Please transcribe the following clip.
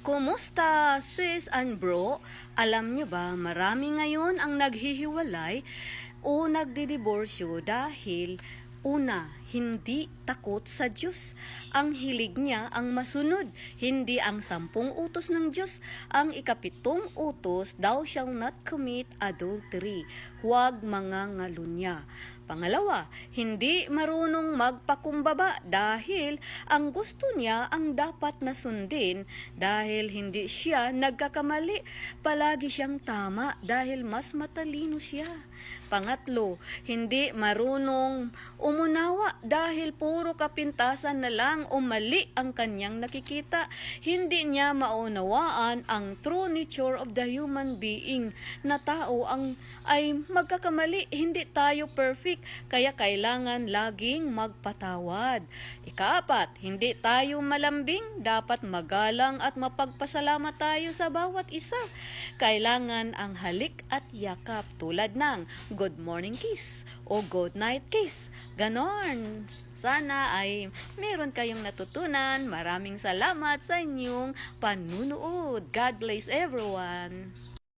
Kumusta sis and bro? Alam niyo ba, marami ngayon ang naghihiwalay o nagdidiborsyo dahil Una, hindi takot sa Diyos. Ang hilig niya ang masunod, hindi ang sampung utos ng Diyos. Ang ikapitong utos, thou shall not commit adultery. Huwag mga ngalunya. Pangalawa, hindi marunong magpakumbaba dahil ang gusto niya ang dapat na sundin dahil hindi siya nagkakamali. Palagi siyang tama dahil mas matalino siya. Pangatlo, hindi marunong umunawa dahil puro kapintasan na lang o mali ang kanyang nakikita. Hindi niya maunawaan ang true nature of the human being na tao ang ay magkakamali. Hindi tayo perfect kaya kailangan laging magpatawad. Ikaapat, hindi tayo malambing, dapat magalang at mapagpasalamat tayo sa bawat isa. Kailangan ang halik at yakap tulad ng good morning kiss o good night kiss. Ganon. Sana ay meron kayong natutunan. Maraming salamat sa inyong panunood. God bless everyone.